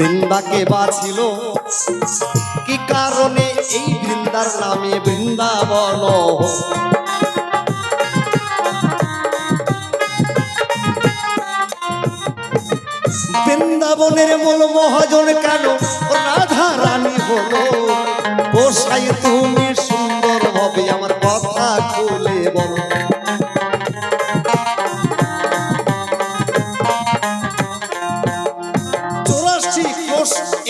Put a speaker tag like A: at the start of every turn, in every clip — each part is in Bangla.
A: বৃন্দাকে বাছিল। কি কারণে এই বৃন্দার নামে বৃন্দাবন? বৃন্দাবনের মূল মহাজন কেন? রাধা রানী হলো। গোসাই তুমি সুন্দর হবে আমার কথা খুলে বলো।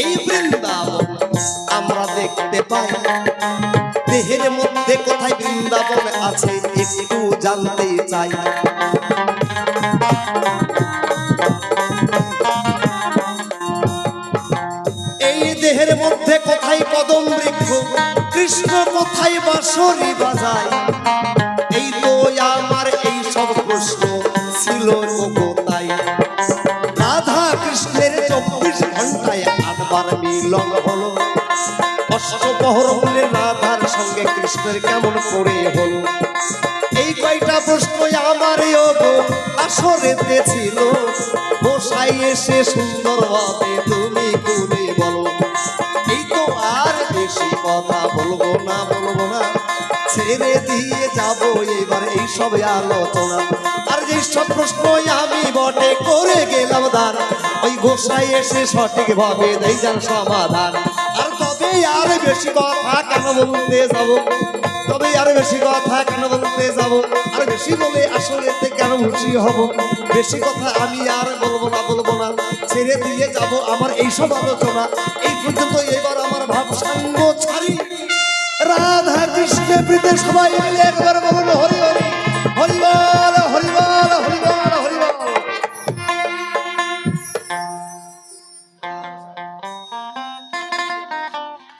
A: এই বৃন্দাবন আমরা দেখতে পাই। দেহের মধ্যে কোথায় বৃন্দাবন আছে একটু জানতে চাই। এই দেহের মধ্যে কোথায় কদম বৃক্ষ, কৃষ্ণ কোথায় বাঁশরি বাজায়? এই তো আমার এই সব প্রশ্ন ছিল আটবার মিলন হলো। অষ্টপহর হলে রাধার সঙ্গে কৃষ্ণের কেমন করে হলো? এই কয়টা প্রশ্ন আমার আসরেতে ছিল। মশাই এসে সুন্দর হবে তুমি করে বলো। এই তো আর বেশি কথা বলব না বলব না। ছেড়ে দিয়ে যাব এবার এই সব আলোচনা। আর যে সব প্রশ্ন আমি বটে, করে গেলাম দান ওই গোসাই এসে সঠিক ভাবে দেই যান সমাধান। আর তবে আর বেশি কথা কেন বলতে যাব? তবে আর বেশি কথা কেন বলতে যাব? আর বেশি বলে আসলে কেন খুশি হব? বেশি কথা আমি আর বলব না বলব না। ছেড়ে দিয়ে যাব আমার এইসব আলোচনা এই পর্যন্ত এবার আমার ভাব সাঙ্গ ছাড়ি। কৃষ্ণের প্রীতে সবাই মিলে একবার বলুন।